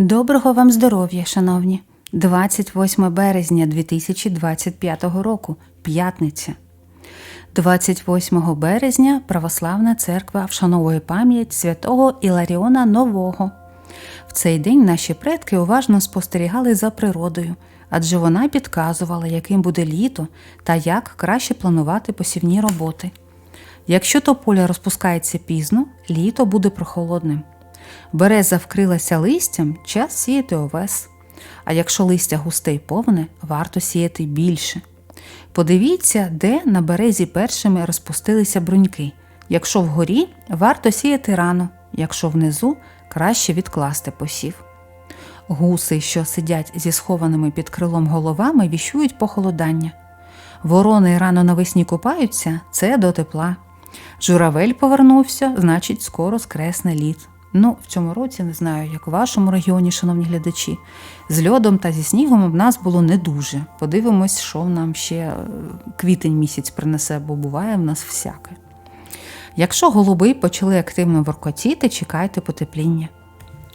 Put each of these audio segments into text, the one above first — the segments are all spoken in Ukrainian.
Доброго вам здоров'я, шановні! 28 березня 2025 року, п'ятниця. 28 березня Православна церква вшановує пам'ять святого Іларіона Нового. В цей день наші предки уважно спостерігали за природою, адже вона підказувала, яким буде літо та як краще планувати посівні роботи. Якщо тополя розпускається пізно, літо буде прохолодним. Береза вкрилася листям, час сіяти овес. А якщо листя густе й повне, варто сіяти більше. Подивіться, де на березі першими розпустилися бруньки. Якщо вгорі, варто сіяти рано, якщо внизу краще відкласти посів. Гуси, що сидять зі схованими під крилом головами, віщують похолодання. Ворони рано навесні купаються це до тепла. Журавель повернувся, значить, скоро скресне лід. Ну, в цьому році не знаю, як у вашому регіоні, шановні глядачі. З льодом та зі снігом в нас було не дуже. Подивимось, що нам ще е, квітень місяць принесе, бо буває в нас всяке. Якщо голуби почали активно воркотіти, чекайте потепління.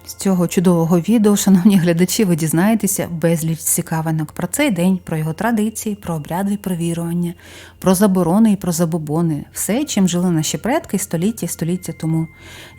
З цього чудового відео, шановні глядачі, ви дізнаєтеся безліч цікавинок про цей день, про його традиції, про обряди і про вірування, про заборони і про забобони, все, чим жили наші предки століття і століття тому.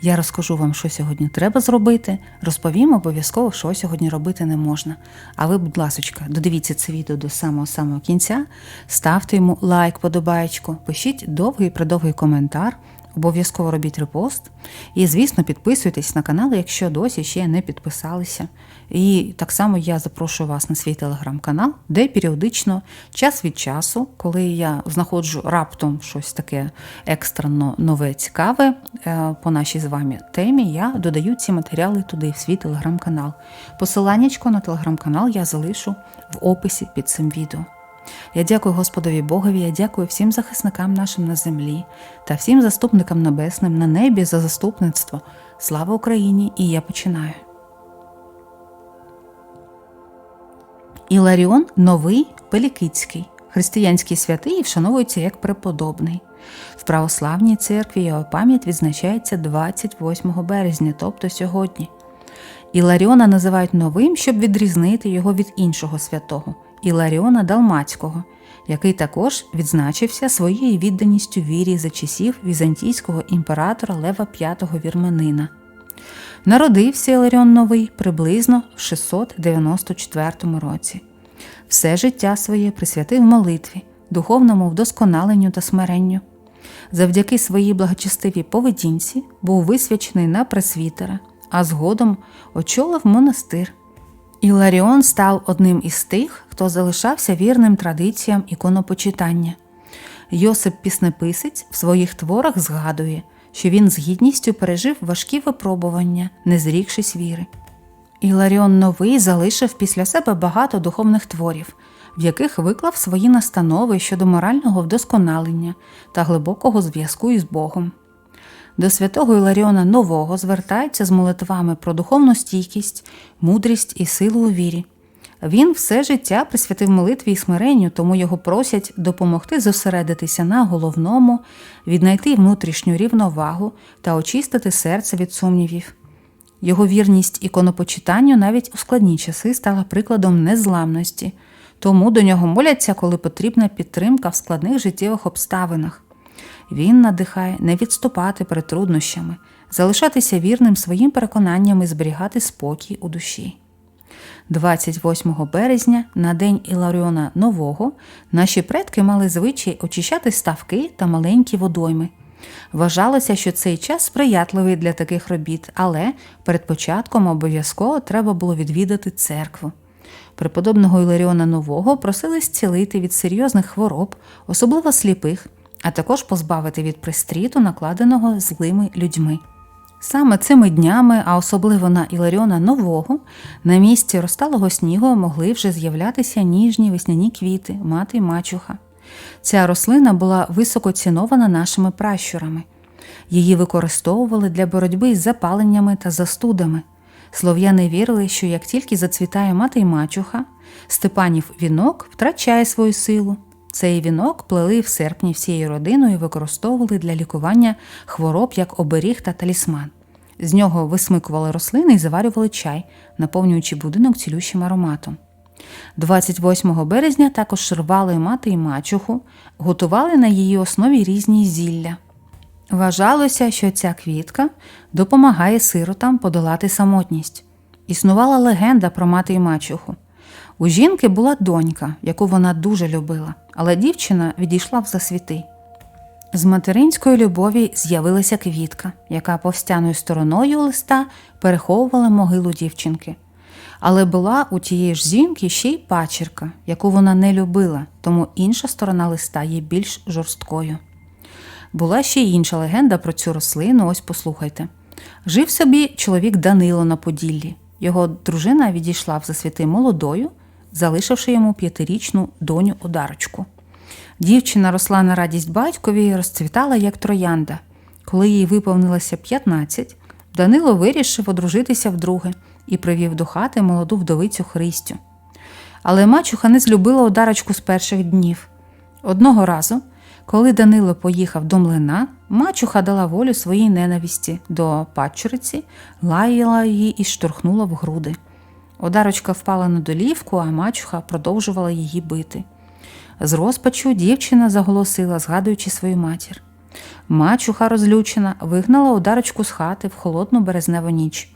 Я розкажу вам, що сьогодні треба зробити, розповім обов'язково, що сьогодні робити не можна. А ви, будь ласочка, додивіться це відео до самого самого кінця, ставте йому лайк, подобаєчку, пишіть довгий придовгий коментар. Обов'язково робіть репост. І, звісно, підписуйтесь на канал, якщо досі ще не підписалися. І так само я запрошую вас на свій телеграм-канал, де періодично, час від часу, коли я знаходжу раптом щось таке екстрено нове, цікаве е, по нашій з вами темі, я додаю ці матеріали туди, в свій телеграм-канал. Посиланнячко на телеграм-канал я залишу в описі під цим відео. Я дякую Господові Богові, я дякую всім захисникам нашим на землі та всім заступникам небесним на небі за заступництво. Слава Україні! І я починаю. Іларіон Новий Пелікицький, християнський святий і вшановується як преподобний. В православній церкві його пам'ять відзначається 28 березня, тобто сьогодні. Іларіона називають новим, щоб відрізнити його від іншого святого. Іларіона Далмацького, який також відзначився своєю відданістю вірі за часів візантійського імператора Лева V Вірменина. Народився Іларіон Новий приблизно в 694 році. Все життя своє присвятив молитві, духовному вдосконаленню та смиренню. Завдяки своїй благочестивій поведінці був висвячений на пресвітера, а згодом очолив монастир. Іларіон став одним із тих, хто залишався вірним традиціям іконопочитання. Йосип Піснеписець в своїх творах згадує, що він з гідністю пережив важкі випробування, не зрікшись віри. Іларіон Новий залишив після себе багато духовних творів, в яких виклав свої настанови щодо морального вдосконалення та глибокого зв'язку із Богом. До святого Іларіона Нового звертаються з молитвами про духовну стійкість, мудрість і силу у вірі. Він все життя присвятив молитві і смиренню, тому його просять допомогти зосередитися на головному, віднайти внутрішню рівновагу та очистити серце від сумнівів. Його вірність іконопочитанню навіть у складні часи стала прикладом незламності, тому до нього моляться, коли потрібна підтримка в складних життєвих обставинах. Він надихає не відступати перед труднощами, залишатися вірним своїм переконанням і зберігати спокій у душі. 28 березня, на день Іларіона Нового, наші предки мали звичай очищати ставки та маленькі водойми. Вважалося, що цей час сприятливий для таких робіт, але перед початком обов'язково треба було відвідати церкву. Преподобного Іларіона Нового просили зцілити від серйозних хвороб, особливо сліпих, а також позбавити від пристріту, накладеного злими людьми. Саме цими днями, а особливо на Іларіона Нового, на місці розталого снігу могли вже з'являтися ніжні весняні квіти, мати й мачуха. Ця рослина була високо цінована нашими пращурами. Її використовували для боротьби із запаленнями та застудами. Слов'яни вірили, що як тільки зацвітає мати й мачуха, Степанів вінок втрачає свою силу. Цей вінок плели в серпні всією родиною і використовували для лікування хвороб як оберіг та талісман. З нього висмикували рослини і заварювали чай, наповнюючи будинок цілющим ароматом. 28 березня також рвали мати і мачуху, готували на її основі різні зілля. Вважалося, що ця квітка допомагає сиротам подолати самотність. Існувала легенда про мати і мачуху. У жінки була донька, яку вона дуже любила, але дівчина відійшла в засвіти. З материнської любові з'явилася квітка, яка повстяною стороною листа переховувала могилу дівчинки. Але була у тієї ж жінки ще й пачерка, яку вона не любила, тому інша сторона листа є більш жорсткою. Була ще й інша легенда про цю рослину, ось послухайте. Жив собі чоловік Данило на Поділлі. Його дружина відійшла в засвіти молодою, залишивши йому п'ятирічну доню одарочку. Дівчина росла на радість батькові і розцвітала як троянда. Коли їй виповнилося 15, Данило вирішив одружитися вдруге і привів до хати молоду вдовицю Христю. Але мачуха не злюбила одарочку з перших днів. Одного разу, коли Данило поїхав до млина, мачуха дала волю своїй ненависті до падчуриці, лаяла її і штурхнула в груди. Одарочка впала на долівку, а мачуха продовжувала її бити. З розпачу дівчина заголосила, згадуючи свою матір. Мачуха, розлючена, вигнала одарочку з хати в холодну березневу ніч.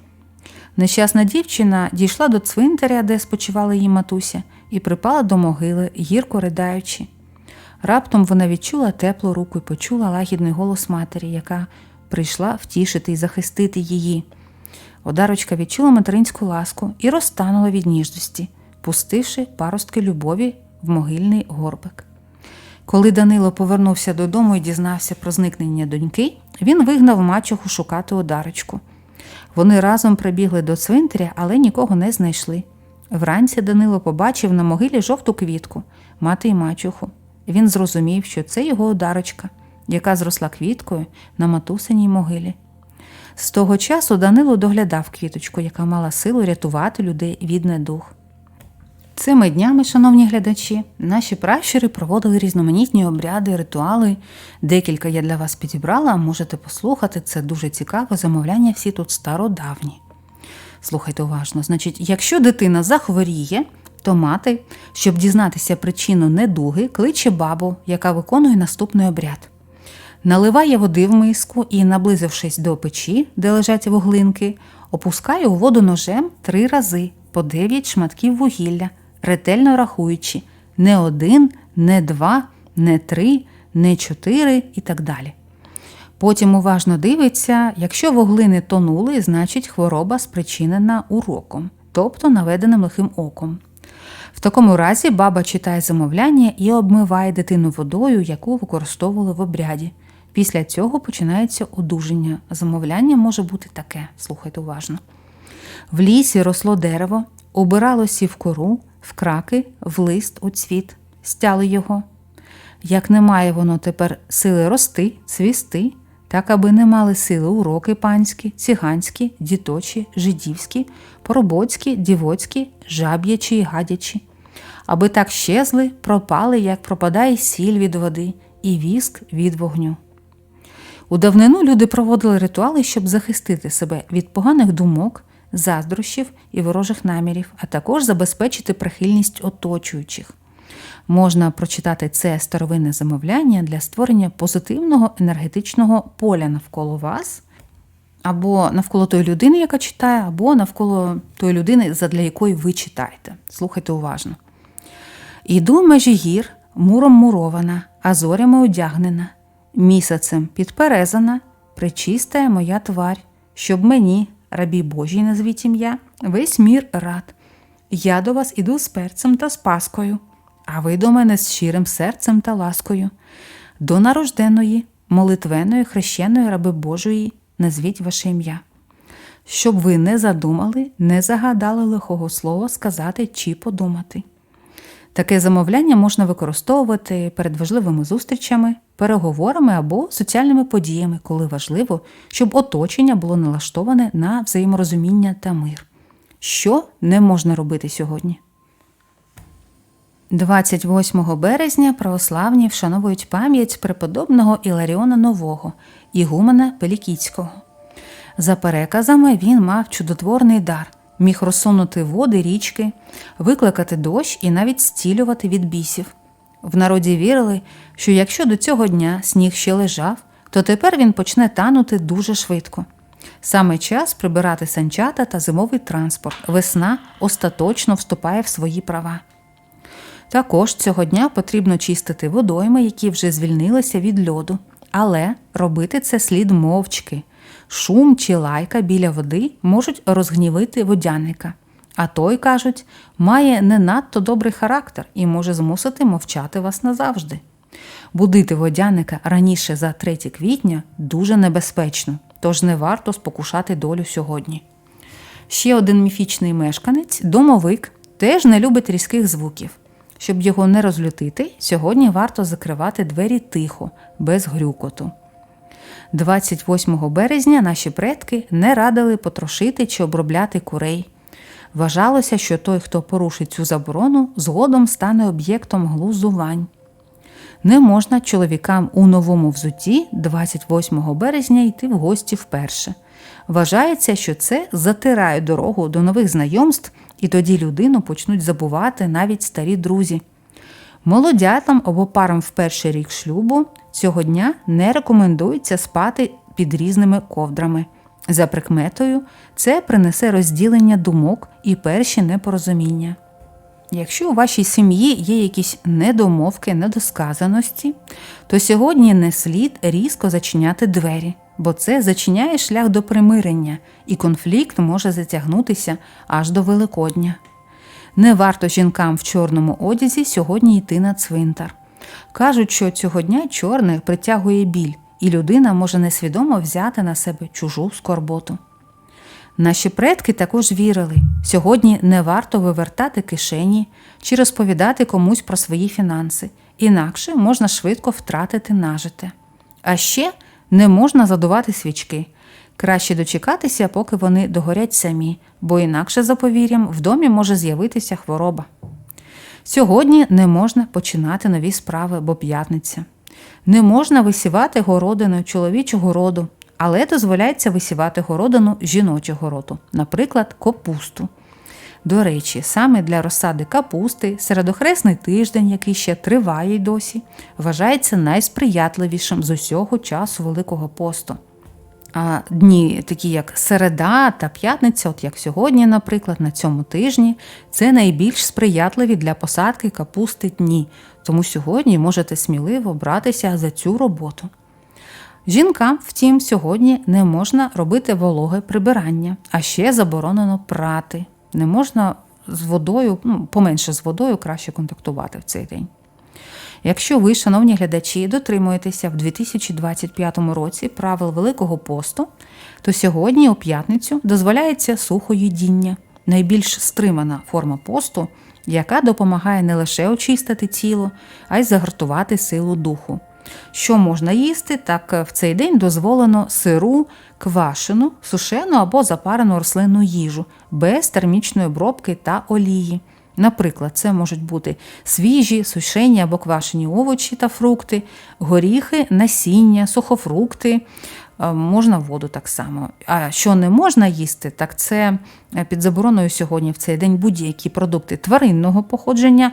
Нещасна дівчина дійшла до цвинтаря, де спочивала її матуся, і припала до могили, гірко ридаючи. Раптом вона відчула теплу руку і почула лагідний голос матері, яка прийшла втішити і захистити її. Одарочка відчула материнську ласку і розтанула від ніжності, пустивши паростки любові в могильний горбик. Коли Данило повернувся додому і дізнався про зникнення доньки, він вигнав мачуху шукати одарочку. Вони разом прибігли до цвинтаря, але нікого не знайшли. Вранці Данило побачив на могилі жовту квітку, мати й мачуху. Він зрозумів, що це його одарочка, яка зросла квіткою на матусиній могилі. З того часу Данило доглядав квіточку, яка мала силу рятувати людей від недух. Цими днями, шановні глядачі, наші пращури проводили різноманітні обряди, ритуали. Декілька я для вас підібрала, можете послухати, це дуже цікаво. Замовляння всі тут стародавні. Слухайте уважно, значить, якщо дитина захворіє, то мати, щоб дізнатися причину недуги, кличе бабу, яка виконує наступний обряд. Наливає води в миску і, наблизившись до печі, де лежать вуглинки, опускає у воду ножем три рази по дев'ять шматків вугілля, ретельно рахуючи не один, не два, не три, не чотири і так далі. Потім уважно дивиться, якщо вуглини тонули, значить хвороба спричинена уроком, тобто наведеним лихим оком. В такому разі баба читає замовляння і обмиває дитину водою, яку використовували в обряді. Після цього починається одужання. Замовляння може бути таке, слухайте уважно. В лісі росло дерево, убиралося в кору, в краки, в лист, у цвіт, стяли його. Як не має воно тепер сили рости, цвісти, так аби не мали сили уроки панські, циганські, діточі, жидівські, поробоцькі, дівоцькі, жаб'ячі і гадячі, аби так щезли, пропали, як пропадає сіль від води і віск від вогню. У давнину люди проводили ритуали, щоб захистити себе від поганих думок, заздрощів і ворожих намірів, а також забезпечити прихильність оточуючих. Можна прочитати це старовинне замовляння для створення позитивного енергетичного поля навколо вас, або навколо тої людини, яка читає, або навколо тої людини, задля якої ви читаєте. Слухайте уважно. Іду межі гір, муром мурована, а зорями одягнена, місяцем підперезана, причистая моя тварь, щоб мені, рабі Божій назвіть ім'я, весь мір рад. Я до вас іду з перцем та з паскою, а ви до мене з щирим серцем та ласкою. До нарожденої, молитвеної, хрещеної раби Божої назвіть ваше ім'я. Щоб ви не задумали, не загадали лихого слова сказати чи подумати. Таке замовляння можна використовувати перед важливими зустрічами, переговорами або соціальними подіями, коли важливо, щоб оточення було налаштоване на взаєморозуміння та мир. Що не можна робити сьогодні? 28 березня православні вшановують пам'ять преподобного Іларіона Нового, ігумена Пелікіцького. За переказами він мав чудотворний дар, міг розсунути води річки, викликати дощ і навіть зцілювати від бісів. В народі вірили, що якщо до цього дня сніг ще лежав, то тепер він почне танути дуже швидко. Саме час прибирати санчата та зимовий транспорт. Весна остаточно вступає в свої права. Також цього дня потрібно чистити водойми, які вже звільнилися від льоду, але робити це слід мовчки. Шум чи лайка біля води можуть розгнівити водяника. А той, кажуть, має не надто добрий характер і може змусити мовчати вас назавжди. Будити водяника раніше за 3 квітня дуже небезпечно, тож не варто спокушати долю сьогодні. Ще один міфічний мешканець, домовик, теж не любить різких звуків. Щоб його не розлютити, сьогодні варто закривати двері тихо, без грюкоту. 28 березня наші предки не радили потрошити чи обробляти курей. Вважалося, що той, хто порушить цю заборону, згодом стане об'єктом глузувань. Не можна чоловікам у новому взутті 28 березня йти в гості вперше. Вважається, що це затирає дорогу до нових знайомств, і тоді людину почнуть забувати навіть старі друзі. Молодятам або парам в перший рік шлюбу цього дня не рекомендується спати під різними ковдрами. За прикметою, це принесе розділення думок і перші непорозуміння. Якщо у вашій сім'ї є якісь недомовки, недосказаності, то сьогодні не слід різко зачиняти двері, бо це зачиняє шлях до примирення, і конфлікт може затягнутися аж до Великодня. Не варто жінкам в чорному одязі сьогодні йти на цвинтар. Кажуть, що цього дня чорне притягує біль, і людина може несвідомо взяти на себе чужу скорботу. Наші предки також вірили, сьогодні не варто вивертати кишені чи розповідати комусь про свої фінанси, інакше можна швидко втратити нажите. А ще не можна задувати свічки. Краще дочекатися, поки вони догорять самі, бо інакше, за повір'ям, в домі може з'явитися хвороба. Сьогодні не можна починати нові справи, бо п'ятниця. Не можна висівати городину чоловічого роду, але дозволяється висівати городину жіночого роду, наприклад, капусту. До речі, саме для розсади капусти середохресний тиждень, який ще триває й досі, вважається найсприятливішим з усього часу Великого посту. А дні, такі як середа та п'ятниця, от як сьогодні, наприклад, на цьому тижні, це найбільш сприятливі для посадки капусти дні, тому сьогодні можете сміливо братися за цю роботу. Жінкам, втім, сьогодні не можна робити вологе прибирання, а ще заборонено прати. Не можна з водою, ну, поменше з водою, краще контактувати в цей день. Якщо ви, шановні глядачі, дотримуєтеся в 2025 році правил Великого посту, то сьогодні, у п'ятницю, дозволяється сухоїдіння, найбільш стримана форма посту, яка допомагає не лише очистити тіло, а й загартувати силу духу. Що можна їсти, так в цей день дозволено сиру, квашену, сушену або запарену рослинну їжу без термічної обробки та олії. Наприклад, це можуть бути свіжі, сушені або квашені овочі та фрукти, горіхи, насіння, сухофрукти, е, можна воду так само. А що не можна їсти, так це е, під забороною сьогодні в цей день будь-які продукти тваринного походження.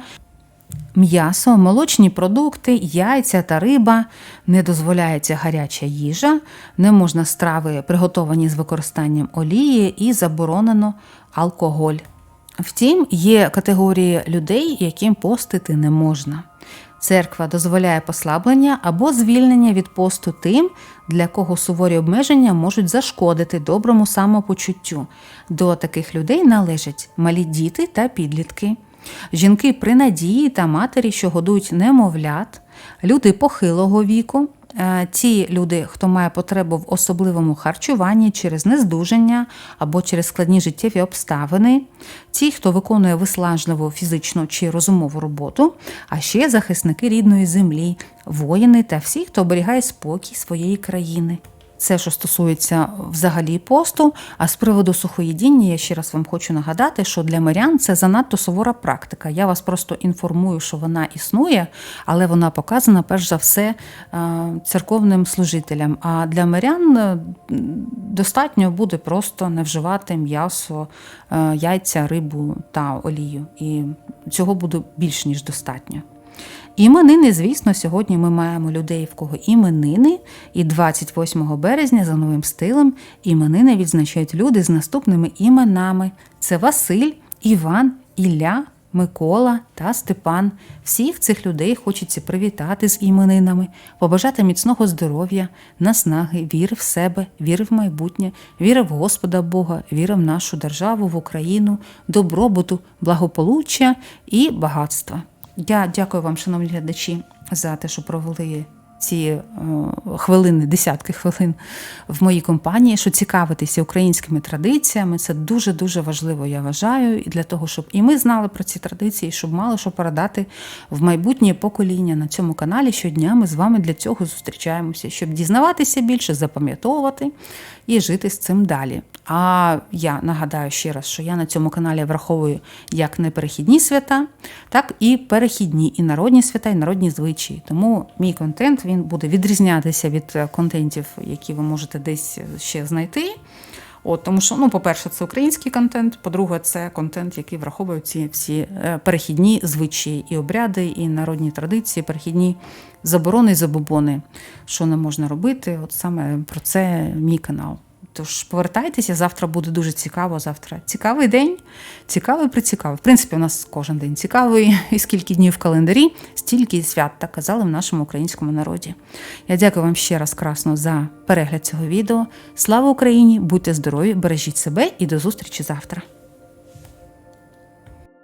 М'ясо, молочні продукти, яйця та риба, не дозволяється гаряча їжа, не можна страви, приготовані з використанням олії, і заборонено алкоголь. Втім, є категорії людей, яким постити не можна. Церква дозволяє послаблення або звільнення від посту тим, для кого суворі обмеження можуть зашкодити доброму самопочуттю. До таких людей належать малі діти та підлітки, жінки при надії та матері, що годують немовлят, люди похилого віку, ті люди, хто має потребу в особливому харчуванні через нездужання або через складні життєві обставини, ті, хто виконує вислажливу фізичну чи розумову роботу, а ще захисники рідної землі, воїни та всі, хто оберігає спокій своєї країни. Це, що стосується взагалі посту. А з приводу сухоїдіння, я ще раз вам хочу нагадати, що для мирян це занадто сувора практика. Я вас просто інформую, що вона існує, але вона показана перш за все е, церковним служителям. А для мирян е, достатньо буде просто не вживати м'ясо, е, яйця, рибу та олію. І цього буде більш ніж достатньо. Іменини, звісно, сьогодні ми маємо людей, в кого іменини, і 28 березня за новим стилем іменини відзначають люди з наступними іменами: це Василь, Іван, Ілля, Микола та Степан. Всіх цих людей хочеться привітати з іменинами, побажати міцного здоров'я, наснаги, віри в себе, віри в майбутнє, віри в Господа Бога, віри в нашу державу, в Україну, добробуту, благополуччя і багатства. Я дякую вам, шановні глядачі, за те, що провели ці е, хвилини, десятки хвилин в моїй компанії, що цікавитися українськими традиціями. Це дуже дуже важливо, я вважаю, і для того, щоб і ми знали про ці традиції, щоб мали що передати в майбутнє покоління на цьому каналі. Щодня ми з вами для цього зустрічаємося, щоб дізнаватися більше, запам'ятовувати і жити з цим далі. А я нагадаю ще раз, що я на цьому каналі враховую як неперехідні свята, так і перехідні, і народні свята, і народні звичаї. Тому мій контент він буде відрізнятися від е, контентів, які ви можете десь ще знайти. От, тому що, ну, по-перше, це український контент, по-друге, це контент, який враховує ці всі е, перехідні звичаї і обряди, і народні традиції, перехідні заборони і забобони, що не можна робити. От саме про це мій канал. Тож повертайтеся, завтра буде дуже цікаво. Завтра цікавий день, цікавий прицікавий. В принципі, у нас кожен день цікавий, і скільки днів в календарі, стільки свят, так казали в нашому українському народі. Я дякую вам ще раз красно за перегляд цього відео. Слава Україні! Будьте здорові, бережіть себе і до зустрічі завтра.